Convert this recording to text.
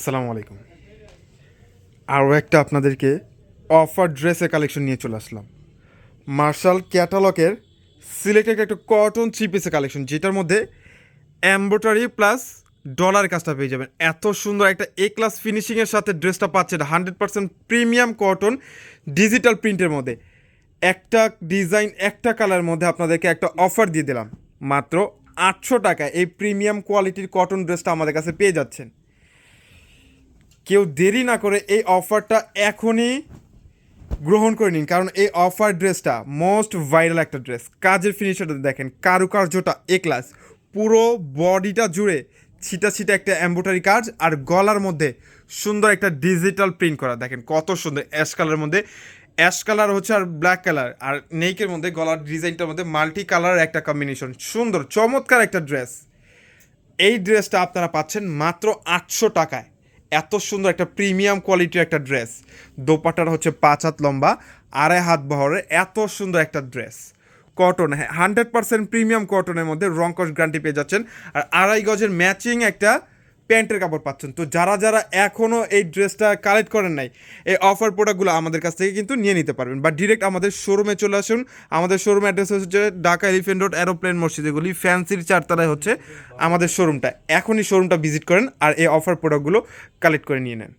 আসসালামু আলাইকুম। আরও একটা আপনাদেরকে অফার ড্রেসের কালেকশন নিয়ে চলে আসলাম। মার্শাল ক্যাটালগের সিলেক্টেড একটা কটন থ্রি পিসের কালেকশন যেটার মধ্যে এম্ব্রয়ডারি প্লাস ডলার কাজটা পেয়ে যাবেন। এত সুন্দর একটা এ ক্লাস ফিনিশিংয়ের সাথে ড্রেসটা পাচ্ছেন hundred percent premium cotton digital প্রিন্টের মধ্যে। একটা ডিজাইন একটা কালারের মধ্যে আপনাদেরকে একটা অফার দিয়ে দিলাম। মাত্র আটশো টাকা এই প্রিমিয়াম কোয়ালিটির কটন ড্রেসটা আমাদের কাছে পেয়ে যাচ্ছেন। কেউ দেরি না করে এই অফারটা এখনই গ্রহণ করে নিন। কারণ এই অফার ড্রেসটা মোস্ট ভাইরাল একটা ড্রেস। কাজের ফিনিশারটা দেখেন, কারুকার্যটা এ ক্লাস পুরো বডিটা জুড়ে ছিটা ছিটা একটা এম্ব্রয়ডারি কাজ আর গলার মধ্যে সুন্দর একটা ডিজিটাল প্রিন্ট করা। দেখেন কত সুন্দর অ্যাশ কালারের মধ্যে। অ্যাশ কালার হচ্ছে আর ব্ল্যাক কালার আর নেইকের মধ্যে গলার ডিজাইনটার মধ্যে মাল্টি কালার একটা কম্বিনেশন সুন্দর, চমৎকার একটা ড্রেস এই ড্রেসটা আপনারা পাচ্ছেন মাত্র আটশো টাকায়। এত সুন্দর একটা প্রিমিয়াম কোয়ালিটির একটা ড্রেস। দোপাটার হচ্ছে পাঁচ হাত লম্বা, আড়াই হাত বহরের এত সুন্দর একটা ড্রেস। কটন হ্যাঁ হান্ড্রেড পার্সেন্ট প্রিমিয়াম কটনের মধ্যে রংকশ গ্যারান্টি পেয়ে যাচ্ছেন। আর আড়াই গজের ম্যাচিং একটা প্যান্টের কাপড় পাচ্ছেন। তো যারা যারা এখনও এই ড্রেসটা কালেক্ট করেন নাই, এই অফার প্রোডাক্টগুলো আমাদের কাছ থেকে কিন্তু নিয়ে নিতে পারবেন। বা ডিরেক্ট আমাদের শোরুমে চলে আসুন। আমাদের শোরুম অ্যাড্রেস হচ্ছে ঢাকা এলিফেন্ট রোড এরোপ্লেন মসজিদগুলি ফ্যান্সির চারতলায় হচ্ছে আমাদের শোরুমটা এখনই শোরুমটা ভিজিট করেন আর এই অফার প্রোডাক্টগুলো কালেক্ট করে নিয়ে নেন।